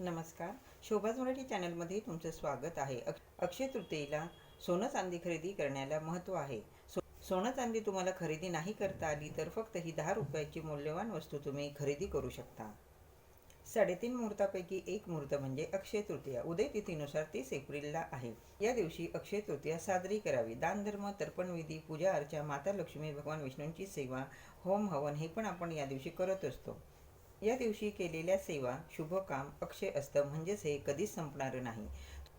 नमस्कार. शोभाज मराठी चॅनलमध्ये तुमचं स्वागत आहे. अक अक्षय तृतीयेला सोनं चांदी खरेदी करण्याला महत्त्व आहे. सो सोनं चांदी तुम्हाला खरेदी नाही करता आली तर फक्त ही दहा रुपयाची मौल्यवान वस्तू तुम्ही खरेदी करू शकता. साडेतीन मुहूर्तापैकी एक मुहूर्त म्हणजे अक्षय तृतीया. उदय तिथीनुसार तीस एप्रिलला आहे. या दिवशी अक्षय तृतीया साजरी करावी. दानधर्म तर्पणविधी पूजा अर्चा माता लक्ष्मी भगवान विष्णूंची सेवा होम हवन हे पण आपण या दिवशी करत असतो. या दिवशी केलेल्या सेवा शुभ काम अक्षय असतं म्हणजेच हे कधीच संपणारं नाही.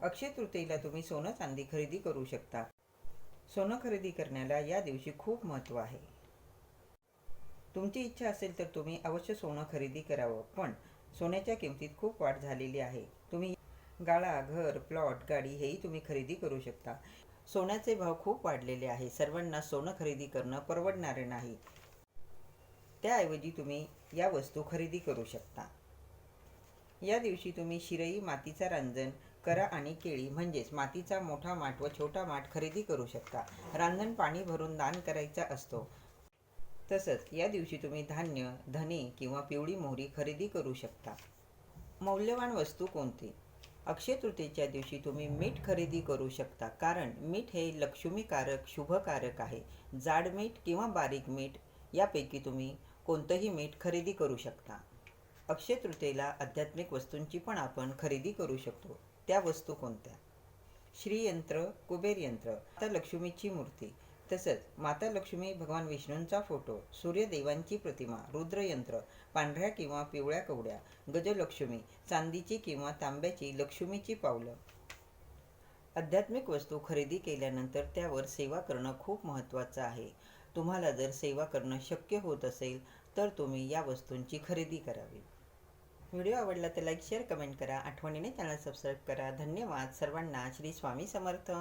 अक्षय तृतीयेला तुम्ही सोनं चांदी खरेदी करू शकता. सोनं खरेदी करण्याला या दिवशी खूप महत्त्व आहे. तुमची इच्छा असेल तर तुम्ही अवश्य सोनं खरेदी करावं पण सोन्याच्या किमतीत खूप वाढ झालेली आहे. तुम्ही गाळा घर प्लॉट गाडी हेही तुम्ही खरेदी करू शकता. सोन्याचे भाव खूप वाढलेले आहे. सर्वांना सोनं खरेदी करणं परवडणारे नाही. त्याऐवजी तुम्ही या वस्तू खरेदी करू शकता. या दिवशी तुम्ही शिरई मातीचा रांजण करा आणि केळी म्हणजेच मातीचा मोठा माठ व छोटा माठ खरेदी करू शकता. रांजण पाणी भरून दान करायचा असतो. तसंच या दिवशी तुम्ही धान्य धने किंवा पिवळी मोहरी खरेदी करू शकता. मौल्यवान वस्तू कोणती? अक्षयतृतीयेच्या दिवशी तुम्ही मीठ खरेदी करू शकता कारण मीठ हे लक्ष्मीकारक शुभकारक आहे. जाड मीठ किंवा बारीक मीठ यापैकी तुम्ही कोणतंही मीठ खरेदी करू शकता. अक्षय तृतीयेला आध्यात्मिक वस्तूंची पण आपण खरेदी करू शकतो. त्या वस्तू कोणत्या? श्रीयंत्र कुबेर यंत्र माता लक्ष्मीची मूर्ती तसंच माता लक्ष्मी भगवान विष्णूंचा फोटो सूर्यदेवांची प्रतिमा रुद्रयंत्र पांढऱ्या किंवा पिवळ्या कवड्या गजलक्ष्मी चांदीची किंवा तांब्याची लक्ष्मीची पावलं. आध्यात्मिक वस्तू खरेदी केल्यानंतर त्यावर सेवा करणं खूप महत्त्वाचं आहे. तुम्हाला जर सेवा करणं शक्य होत असेल तर तुम्ही या वस्तूंची खरेदी करावी. व्हिडिओ आवडला तर लाईक शेअर कमेंट करा. आठवणीने चॅनल सबस्क्राईब करा. धन्यवाद. सर्वांना श्री स्वामी समर्थ.